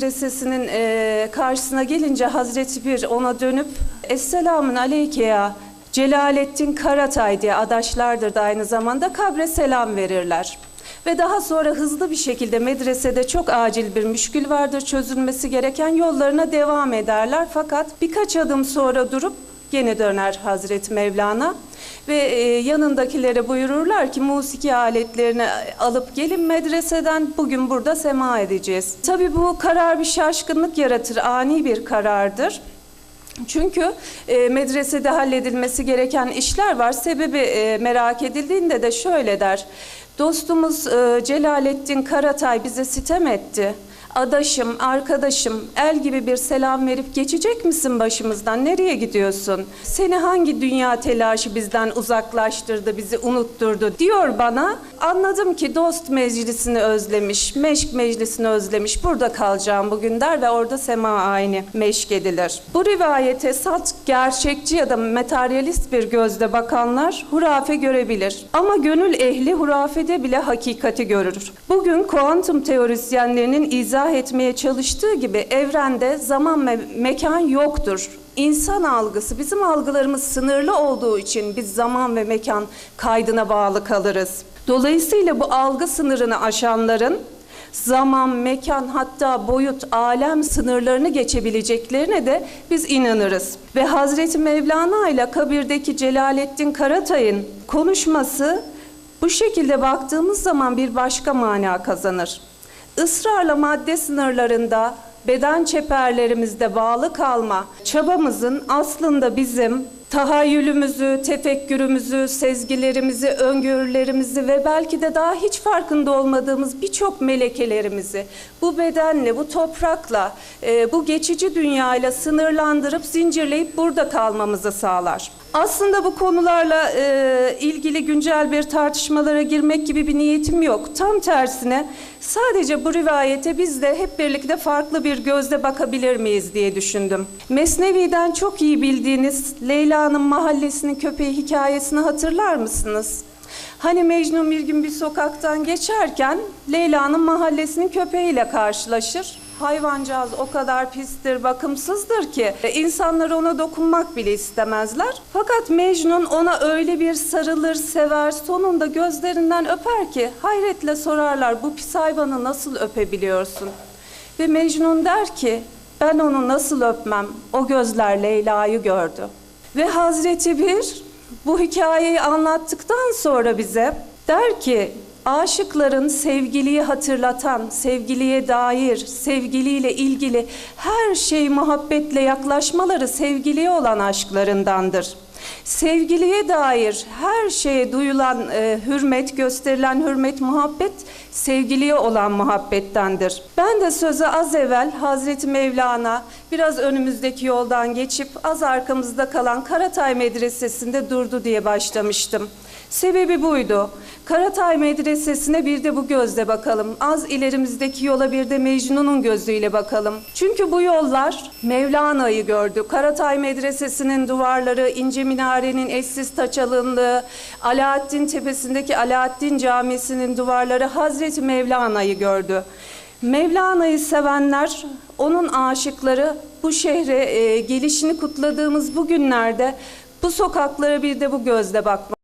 Medresesinin e, karşısına gelince Hazreti Bir ona dönüp Esselamun aleyke ya Celalettin Karatay diye adaşlardır da aynı zamanda kabre selam verirler. Ve daha sonra hızlı bir şekilde medresede çok acil bir müşkül vardır çözülmesi gereken yollarına devam ederler. Fakat birkaç adım sonra durup gene döner Hazreti Mevlana ve e, yanındakilere buyururlar ki musiki aletlerini alıp gelin medreseden bugün burada sema edeceğiz. Tabii bu karar bir şaşkınlık yaratır, ani bir karardır. Çünkü e, medresede halledilmesi gereken işler var. Sebebi e, merak edildiğinde de şöyle der. Dostumuz e, Celalettin Karatay bize sitem etti. Adaşım, arkadaşım, el gibi bir selam verip geçecek misin başımızdan? Nereye gidiyorsun? Seni hangi dünya telaşı bizden uzaklaştırdı, bizi unutturdu diyor bana. Anladım ki dost meclisini özlemiş, meşk meclisini özlemiş. Burada kalacağım bugün der ve orada sema ayni meşk edilir. Bu rivayete salt gerçekçi ya da materyalist bir gözle bakanlar hurafe görebilir. Ama gönül ehli hurafede bile hakikati görür. Bugün kuantum teorisyenlerinin izah etmeye çalıştığı gibi evrende zaman ve mekan yoktur. İnsan algısı, bizim algılarımız sınırlı olduğu için biz zaman ve mekan kaydına bağlı kalırız. Dolayısıyla bu algı sınırını aşanların zaman, mekan hatta boyut, alem sınırlarını geçebileceklerine de biz inanırız. Ve Hazreti Mevlana ile kabirdeki Celalettin Karatay'ın konuşması bu şekilde baktığımız zaman bir başka mana kazanır. Israrla madde sınırlarında, beden çeperlerimizde bağlı kalma çabamızın aslında bizim tahayyülümüzü, tefekkürümüzü, sezgilerimizi, öngörülerimizi ve belki de daha hiç farkında olmadığımız birçok melekelerimizi bu bedenle, bu toprakla, e, bu geçici dünyayla sınırlandırıp zincirleyip burada kalmamızı sağlar. Aslında bu konularla e, ilgili güncel bir tartışmalara girmek gibi bir niyetim yok. Tam tersine sadece bu rivayete biz de hep birlikte farklı bir gözle bakabilir miyiz diye düşündüm. Mesnevi'den çok iyi bildiğiniz Leyla'nın mahallesinin köpeği hikayesini hatırlar mısınız? Hani Mecnun bir gün bir sokaktan geçerken Leyla'nın mahallesinin köpeğiyle karşılaşır. Hayvancağız o kadar pistir, bakımsızdır ki e, insanlar ona dokunmak bile istemezler. Fakat Mecnun ona öyle bir sarılır, sever, sonunda gözlerinden öper ki hayretle sorarlar bu pis hayvanı nasıl öpebiliyorsun? Ve Mecnun der ki ben onu nasıl öpmem? O gözler Leyla'yı gördü. Ve Hazreti Bir bu hikayeyi anlattıktan sonra bize der ki aşıkların sevgiliyi hatırlatan, sevgiliye dair, sevgiliyle ilgili her şey muhabbetle yaklaşmaları sevgiliye olan aşklarındandır. Sevgiliye dair her şeye duyulan e, hürmet, gösterilen hürmet, muhabbet sevgiliye olan muhabbettendir. Ben de söze az evvel Hazreti Mevlana biraz önümüzdeki yoldan geçip az arkamızda kalan Karatay Medresesi'nde durdu diye başlamıştım. Sebebi buydu. Karatay Medresesi'ne bir de bu gözle bakalım. Az ilerimizdeki yola bir de Mecnun'un gözüyle bakalım. Çünkü bu yollar Mevlana'yı gördü. Karatay Medresesi'nin duvarları, ince minarenin eşsiz taç alındığı, Alaaddin Tepesi'ndeki Alaaddin Camisi'nin duvarları Hazreti Mevlana'yı gördü. Mevlana'yı sevenler, onun aşıkları bu şehre e, gelişini kutladığımız bu günlerde bu sokaklara bir de bu gözle bakmalı.